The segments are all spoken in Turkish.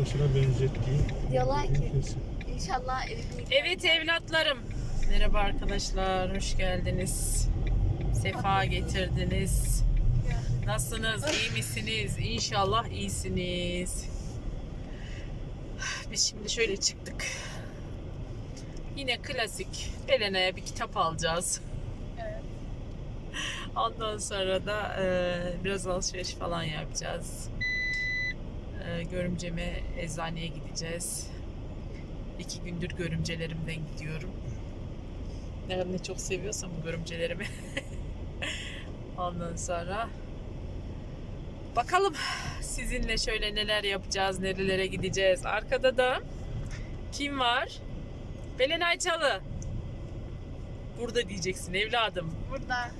başına benzettiği Diyorlar ki kesin. inşallah evlilik. Evet evlatlarım. Merhaba arkadaşlar, hoş geldiniz. Sefa getirdiniz. Nasılsınız, iyi misiniz? İnşallah iyisiniz. Biz şimdi şöyle çıktık. Yine klasik. Belena'ya bir kitap alacağız. Evet. Ondan sonra da e, biraz alışveriş falan yapacağız. E, görümceme eczaneye gideceğiz. İki gündür görümcelerimden gidiyorum. Ne, ne çok seviyorsam bu görümcelerimi. Ondan sonra bakalım sizinle şöyle neler yapacağız, nerelere gideceğiz. Arkada da kim var? Belen Ayçalı. Burada diyeceksin evladım. Burada.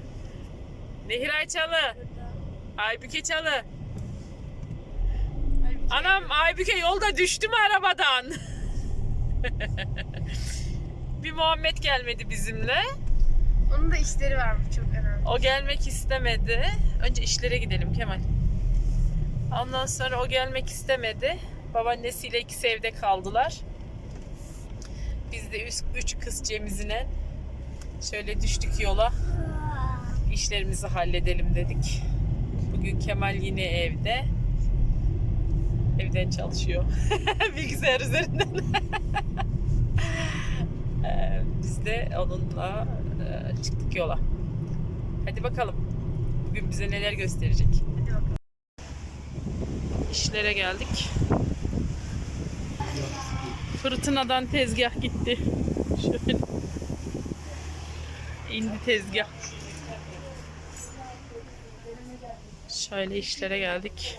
Nehir Ayçalı. Burada. Aybüke Çalı. Anam Aybüke yolda düştü mü arabadan? bir Muhammed gelmedi bizimle. Onun da işleri varmış çok önemli. O gelmek istemedi. Önce işlere gidelim Kemal. Ondan sonra o gelmek istemedi. Babaannesiyle ikisi evde kaldılar. Biz de üç, üç kız Cemizine şöyle düştük yola. İşlerimizi halledelim dedik. Bugün Kemal yine evde. Evden çalışıyor. Bilgisayar üzerinden. Ee, Biz de onunla e, çıktık yola. Hadi bakalım. Bugün bize neler gösterecek. Hadi bakalım. İşlere geldik. Fırtınadan tezgah gitti. Şöyle. İndi tezgah. Şöyle işlere geldik.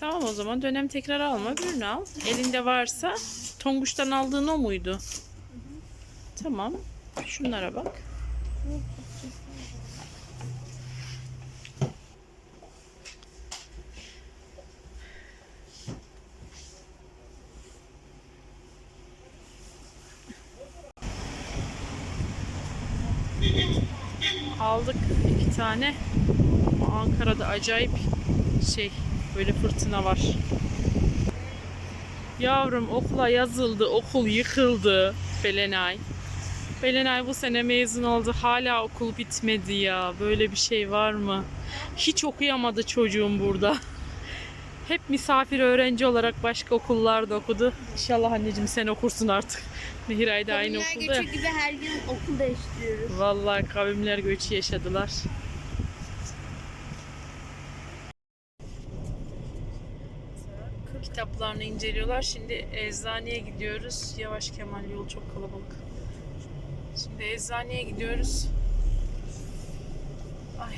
Tamam o zaman dönem tekrar alma birini al. Elinde varsa Tonguç'tan aldığın o muydu? Tamam. Şunlara bak. Aldık iki tane. Ankara'da acayip şey böyle fırtına var. Yavrum okula yazıldı, okul yıkıldı Belenay. Belenay bu sene mezun oldu. Hala okul bitmedi ya. Böyle bir şey var mı? Hiç okuyamadı çocuğum burada. Hep misafir öğrenci olarak başka okullarda okudu. İnşallah anneciğim sen okursun artık. Mihiray da aynı Kavimler okulda. ya. göçü gibi her gün okul değiştiriyoruz. Vallahi kavimler göçü yaşadılar. Kitaplarını inceliyorlar. Şimdi eczaneye gidiyoruz. Yavaş Kemal yol çok kalabalık. Şimdi eczaneye gidiyoruz. Ay.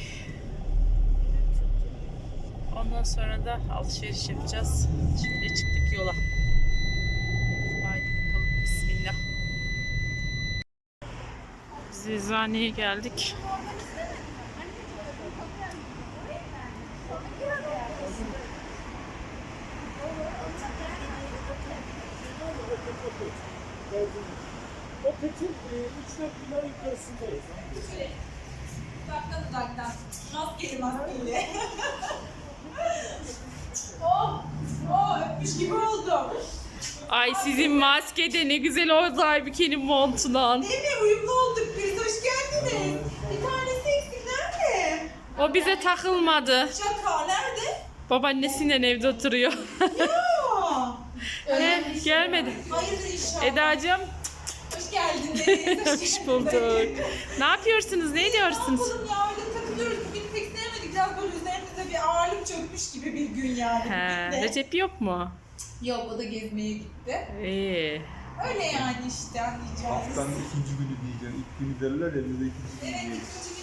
Ondan sonra da alışveriş yapacağız. Şimdi çıktık yola. Haydi bakalım. Bismillah. Biz eczaneye geldik. O petin 3-4 bina yukarısındayız. Uzaktan uzaktan. Maskeli maskeli. oh, oh öpmüş gibi oldum. Ay sizin maskede ne güzel oldu Aybüke'nin montundan. Değil mi? Uyumlu olduk biz. Hoş geldiniz. Bir tanesi eksik nerede? O bize takılmadı. Şaka nerede? Babaannesiyle evde oturuyor. Gelmedi. hayırdır inşallah. Eda'cığım Hoş geldiniz. hoş bulduk. Ne yapıyorsunuz? Ne Ne ediyorsunuz? yapalım ya öyle takılıyoruz. Bugün pek sevmedik. Biraz böyle üzerimize bir ağırlık çökmüş gibi bir gün yani. He, de. Recep yok mu? Yok o da gezmeye gitti. İyi. Öyle yani işte anlayacağınız. Haftanın ikinci günü diyeceğim. İlk günü derler ya bize ikinci günü Evet ikinci günü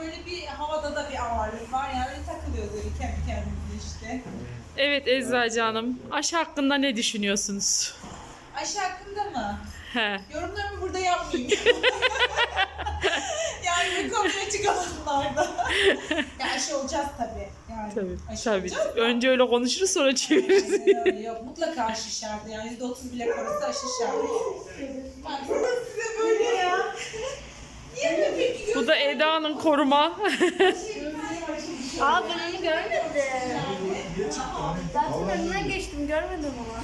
böyle bir havada da bir ağırlık var. Yani öyle takılıyoruz öyle kendi kendimize işte. Evet Eczacı Hanım. Aşı hakkında ne düşünüyorsunuz? Ayşe hakkında mı? He. Yorumlarımı burada yapmayayım. yani bir konuya çıkanlarda. ya aşı olacağız tabii. Yani Tabii. aşı Tabii. olacağız da. Önce öyle konuşuruz sonra çeviririz. Öyle. Yok mutlaka aşı şartı. Yani yüzde otuz bile korusu aşı şartı. Bak size böyle ya. Niye böyle peki Bu da Eda'nın koruma. Aa ben onu görmedim. Ben senin önünden geçtim görmedim ama.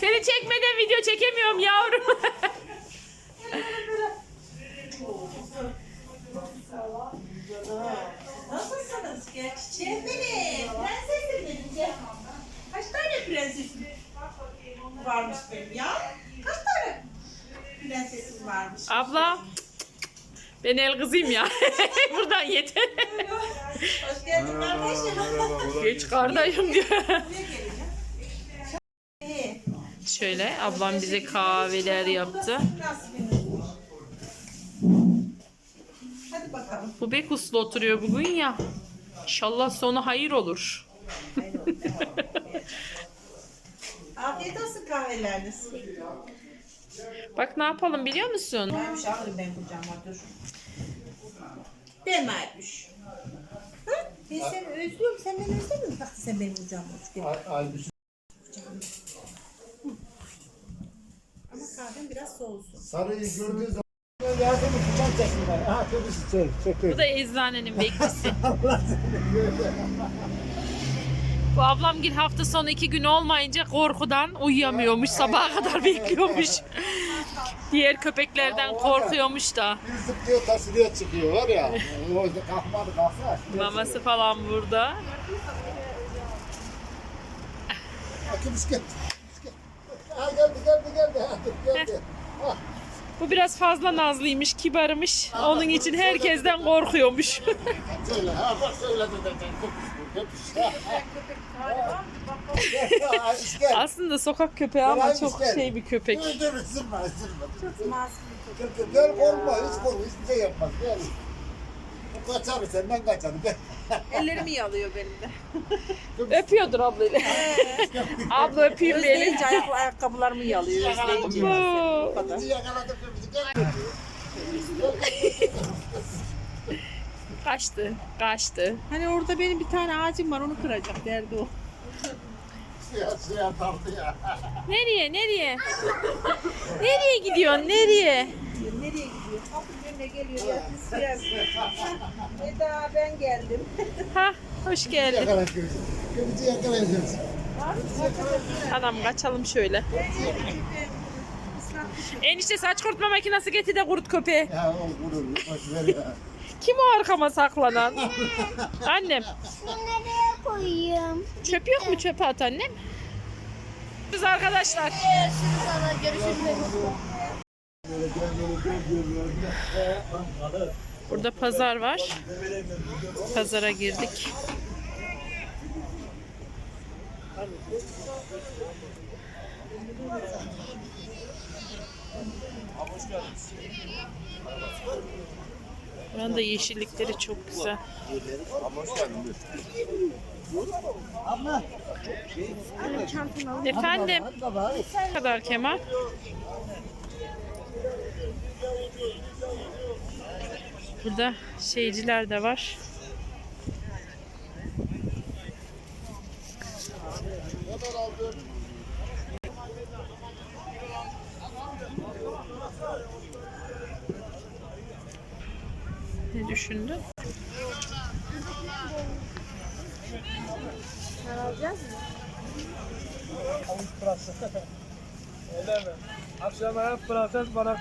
Seni çekmeden video çekemiyorum yavrum. Nasılsınız? Gel çiçeğim benim. Prensesim benim. Gel. Kaç tane prensesim varmış benim ya? Kaç tane prensesim varmış? Abla. Ben el kızıyım ya. Buradan yeter. Hoş geldin kardeşim. Geç kardeşim diyor. Şöyle ablam bize kahveler yaptı. Hadi bakalım. Bu bek uslu oturuyor bugün ya. İnşallah sonu hayır olur. Afiyet olsun kahveleriniz. Bak ne yapalım biliyor musun? Neymiş alırım ben kucağıma dur. Ben neymiş? Ben seni özlüyorum. Sen beni özlemedin mi? Bak sen benim kucağıma otur. Gel. Ama kahvem biraz soğusun. Sarıyı gördüğü zaman yardım bıçak çektiler. Aha köprüsü çek, çek. Bu da eczanenin bekçisi. Bu ablam gil hafta sonu iki gün olmayınca korkudan uyuyamıyormuş. Sabaha kadar bekliyormuş. Diğer köpeklerden korkuyormuş da. Bir zıplıyor taşırıyor çıkıyor var ya. O kalkmadı kalksa. Maması falan burada. Akı bisiklet. Ha geldi geldi geldi. Geldi. Ha, Bu biraz fazla nazlıymış, kibarmış. Onun için herkesten korkuyormuş. söyle. Ha bak söyle Aslında sokak köpeği ama çok şey bir köpek. Dur dur ısırma ısırma. Dur, Gel korkma hiç korkma hiçbir şey yapmaz. Gel. Bu kaçar senden kaçar. Gel. Ellerimi yalıyor benim de. Öpüyordur ablayla. Abla öpeyim beni. Özleyince ayak, ayakkabılarımı yalıyor. Özleyince. Bu. Bizi yakaladık bizi. Gel. Kaçtı, kaçtı. Hani orada benim bir tane ağacım var onu kıracak derdi o. Suya tartı ya. Nereye, nereye? nereye gidiyorsun, nereye? Nereye gidiyor? Kapının önüne geliyor ya. Eda ben geldim. Ha, hoş geldin. Yakalayacağız. Yakalayacağız. Adam kaçalım şöyle. Enişte saç kurutma makinesi getir de kurut köpeği. Ya o vurur. Boş ver ya. Kim o arkama saklanan? Annem. Nereye koyayım? Çöp yok mu çöpe at annem? Biz arkadaşlar. Burada pazar var. Pazara girdik. Buranın da yeşillikleri çok güzel. Efendim, ne kadar Kemal? Burada şeyciler de var. Düşündün? Akşam hep prenses bana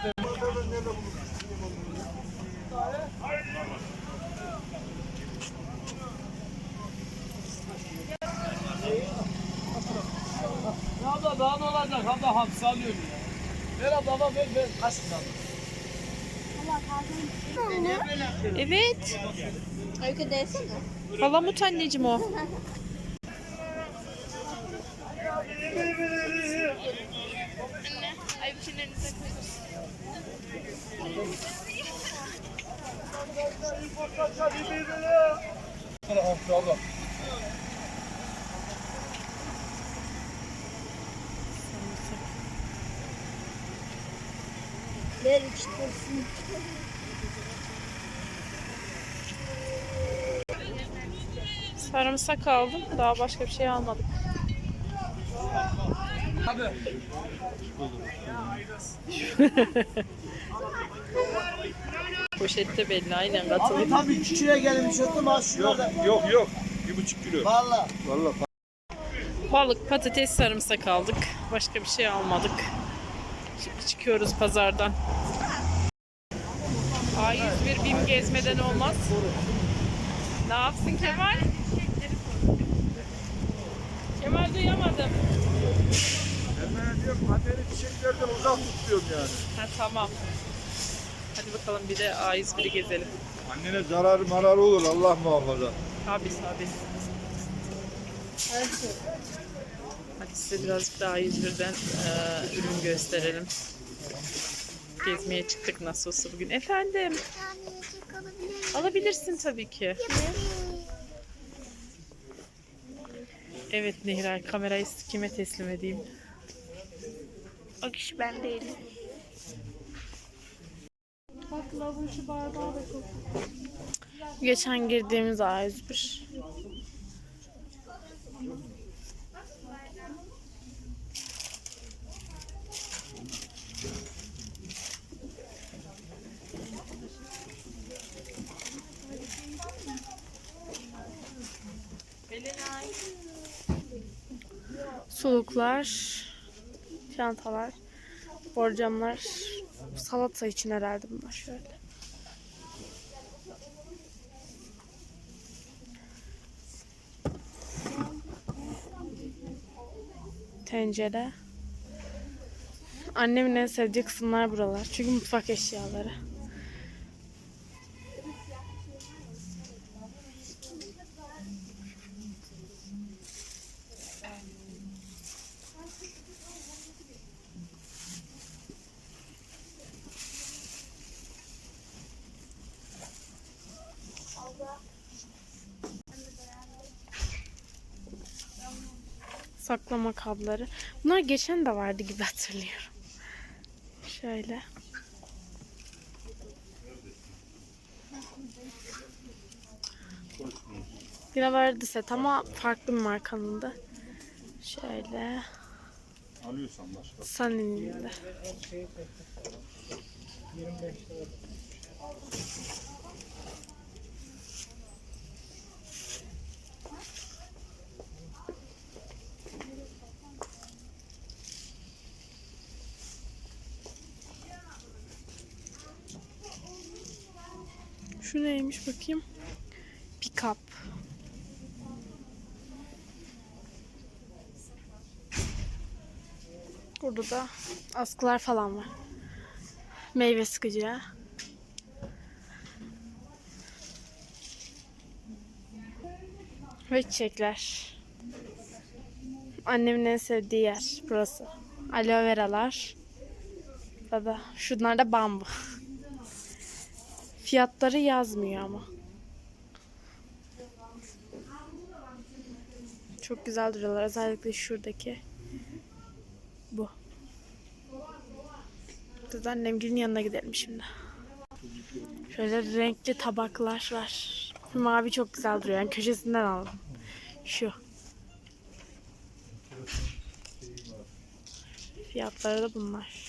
Abla daha ne olacak? Abla hamsi alıyorum ya. Ver abla ver ver. Kaç lira? Evet. Öykü desene. Palamut anneciğim o. Ay bir şey Ellerinize koyun. Ver içtirsin. Sarımsak aldım. Daha başka bir şey almadık. Abi. Poşette belli aynen Abi katılıyor. tam iki kilo gelmiş oldum ha şurada. Yok yok. Bir buçuk kilo. Valla. Vallahi Balık, patates, sarımsak aldık. Başka bir şey almadık. Şimdi çıkıyoruz pazardan. A101 BİM gezmeden olmaz. Ne yapsın Kemal? Kemal duyamadım. Ben diyorum anneni çiçeklerden uzak tutuyorum yani. Ha tamam. Hadi bakalım bir de A101'i gezelim. Annene zararı mararı olur Allah muhafaza. Tabii tabii. Hadi size birazcık daha A101'den eee, ürün gösterelim. Gezmeye çıktık nasıl olsa bugün. Efendim, alabilirsin tabii ki. Evet Nehray, kamerayı kime teslim edeyim? O kişi ben değilim. Geçen girdiğimiz A101. Suluklar, çantalar, borcamlar, salata için herhalde bunlar şöyle. tencere. Annemin en sevdiği kısımlar buralar. Çünkü mutfak eşyaları. Saklama kabları. Bunlar geçen de vardı gibi hatırlıyorum. Şöyle. Yine vardı set ama farklı bir markanın da. Şöyle. Alıyorsan başka. Sunny'nin de. Neymiş bakayım? Pick up. Burada da askılar falan var. Meyve sıkıcı. Ve çiçekler. Annemin en sevdiği yer burası. Aloe veralar. Burada şunlar da bambu. Fiyatları yazmıyor ama. Çok güzel duruyorlar. Özellikle şuradaki. Bu. Biz annemgilin yanına gidelim şimdi. Şöyle renkli tabaklar var. Mavi çok güzel duruyor. Yani köşesinden aldım. Şu. Fiyatları da bunlar.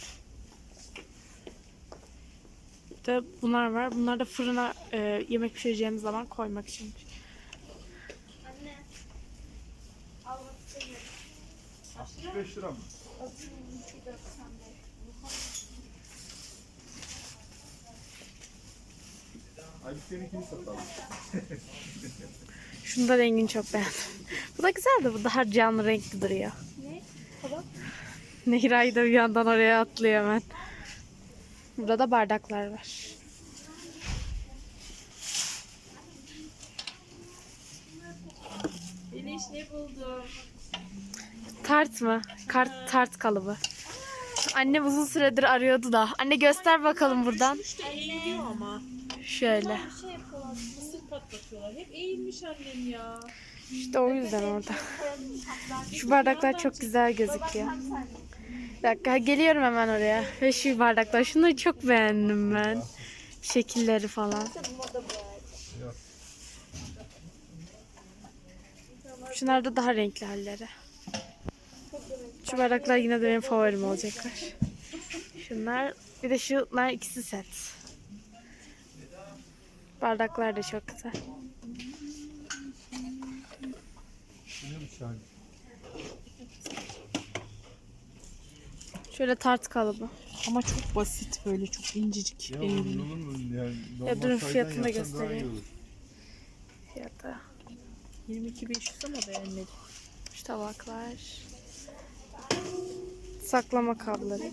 De bunlar var. Bunlar da fırına e, yemek pişireceğimiz zaman koymak için. Anne. Al bak seni. 65 lira mı? Ay seninkini satalım. Şunu da rengini çok beğendim. Bu da güzel de bu daha canlı renkli duruyor. Ne? Tamam. Nehray da bir yandan oraya atlıyor hemen. Burada da bardaklar var. Filiş ne buldum? Tart mı? Kart, tart kalıbı. Annem uzun süredir arıyordu da. Anne göster bakalım buradan. İşte eğiliyor ama. Şöyle. Mısır patlatıyorlar. Hep eğilmiş annem ya. İşte o yüzden orada. Şu bardaklar çok güzel gözüküyor. Bir dakika geliyorum hemen oraya. Ve şu bardaklar. Şunları çok beğendim ben. Şekilleri falan. Şunlar da daha renkli halleri. Şu bardaklar yine de benim favorim olacaklar. Şunlar bir de şunlar ikisi set. Bardaklar da çok güzel. Şöyle tart kalıbı. Ama çok basit böyle çok incecik Ya mu? Yani Ya normal durun fiyatını da göstereyim. Fiyatı. 22.500 ama beğenmedim. Şu tabaklar. Saklama kabları.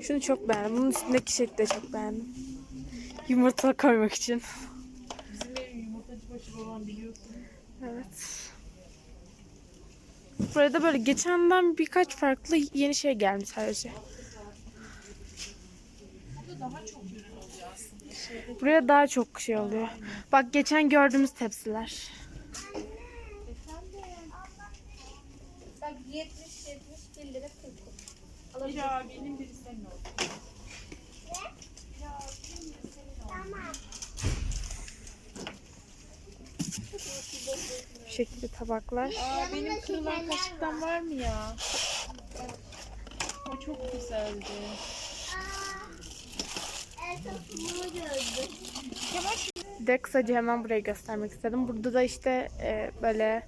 Şunu çok beğendim. Bunun üstündeki şekli de çok beğendim. Yumurta koymak için. Bizim ev yumurtacı başı olan biliyorsun. Evet. Buraya da böyle geçenden birkaç farklı yeni şey gelmiş sadece. Buraya daha çok şey oluyor. Bak geçen gördüğümüz tepsiler. Bak 70 71 lira 40. biri abinin biri senin oldu. Bu şekilde tabaklar. Aa benim kırılan kaşıktan var mı ya? O çok güzeldi. Bir de kısaca hemen burayı göstermek istedim. Burada da işte e, böyle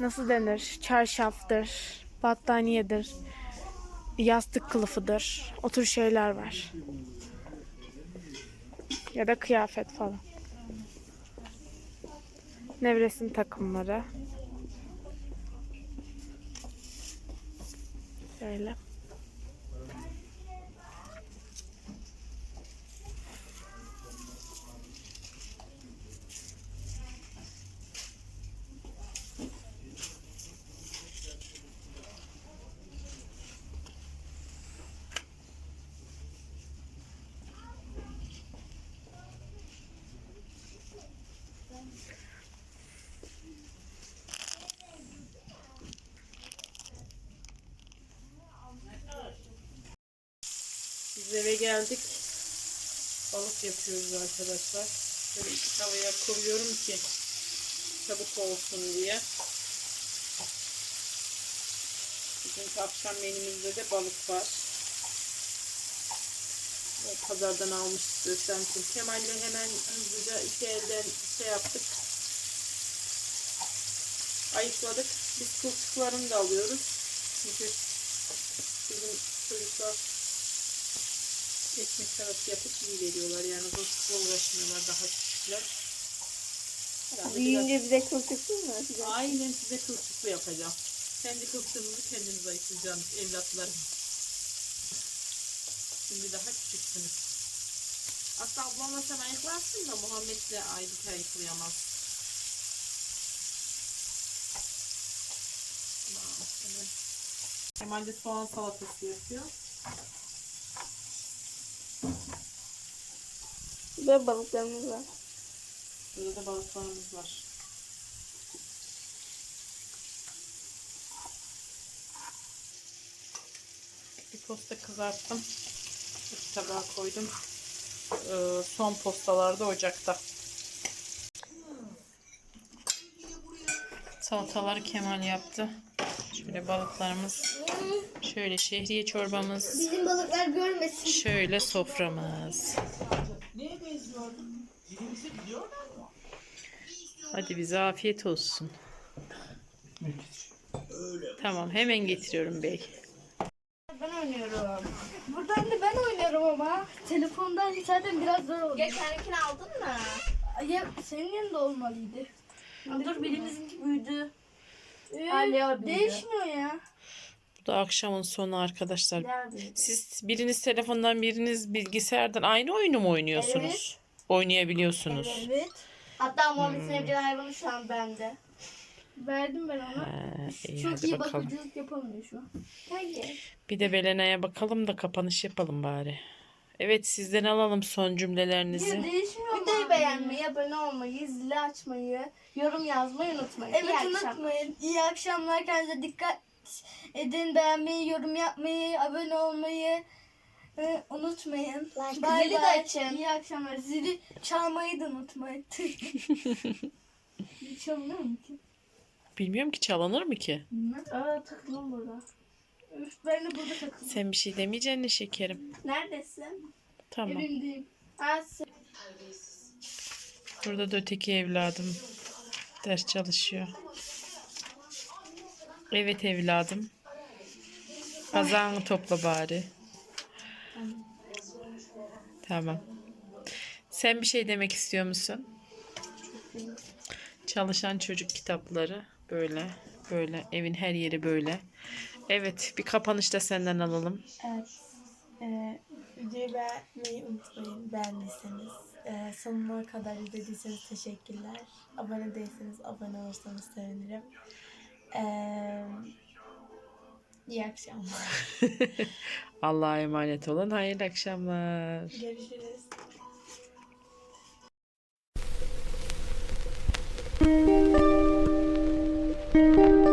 nasıl denir? Çarşaftır, battaniyedir, yastık kılıfıdır. O tür şeyler var. Ya da kıyafet falan. Nevresim takımları. Şöyle. Eve geldik. Balık yapıyoruz arkadaşlar. Şöyle iki tavaya koyuyorum ki çabuk olsun diye. Bugünkü akşam menümüzde de balık var. O pazardan almıştık Özlemciğim. Kemal'le hemen hızlıca iki elden şey yaptık. Ayıkladık. Biz kılçıklarını da alıyoruz. Çünkü bizim çocuklar ekmek arası yapıp iyi veriyorlar. Yani kılçıkla uğraşmıyorlar daha küçükler. Herhalde biraz- Büyüyünce bize kılçıksın mı? Aynen size kılçıklı yapacağım. Kendi kılçığınızı kendiniz ayıklayacaksınız evlatlarım. Şimdi daha küçüksünüz. Aslında ablamla sen ayıklarsın da Muhammed'le Aybük ayıklayamaz. Kemal de soğan salatası yapıyor. Böyle balıklarımız var. Burada da balıklarımız var. Bir posta kızarttım. Bir tabağa koydum. Ee, son postalarda ocakta. Salataları Kemal yaptı. Şöyle balıklarımız. Şöyle şehriye çorbamız. Bizim balıklar görmesin. Şöyle soframız. Hadi bize afiyet olsun. Tamam hemen getiriyorum bey. Ben oynuyorum. Buradan da ben oynuyorum ama. Telefondan zaten biraz zor oluyor. Geçenkini aldın mı? Ya senin yanında olmalıydı. Dur birimizinki büyüdü. Ee, Hala büyüdü. değişmiyor ya. Bu da akşamın sonu arkadaşlar. Siz biriniz telefondan biriniz bilgisayardan aynı oyunu mu oynuyorsunuz? Oynayabiliyorsunuz. Evet. Hatta Muhammed Sevgili hayvanı şu an bende. Verdim ben ona. Ha, iyi Çok iyi bakalım. bakıcılık yapamıyor şu an. Hayır. Bir de Belena'ya bakalım da kapanış yapalım bari. Evet sizden alalım son cümlelerinizi. Videoyu beğenmeyi, abone olmayı, zili açmayı, yorum yazmayı unutmayın. Evet unutmayın. İyi akşamlar. Kendinize dikkat edin. Beğenmeyi, yorum yapmayı, abone olmayı e, unutmayın. Bye zili de açın. İyi akşamlar. Zili çalmayı da unutmayın. Zili çalınır mı ki? Bilmiyorum ki çalınır mı ki? Bilmem. Aa takılım burada. Üf, ben de burada takıldım. Sen bir şey demeyeceksin ne şekerim. Neredesin? Tamam. Evimdeyim. Aa, sen- Burada da öteki evladım ders çalışıyor. Evet evladım. Kazağını topla bari. Tamam. Sen bir şey demek istiyor musun? Çalışan çocuk kitapları böyle böyle evin her yeri böyle. Evet bir kapanış da senden alalım. Evet. Ee, videoyu beğenmeyi unutmayın beğendiyseniz. Ee, sonuna kadar izlediyseniz teşekkürler. Abone değilseniz abone olursanız sevinirim. Ee, iyi akşamlar. Allah'a emanet olun. Hayırlı akşamlar. Görüşürüz.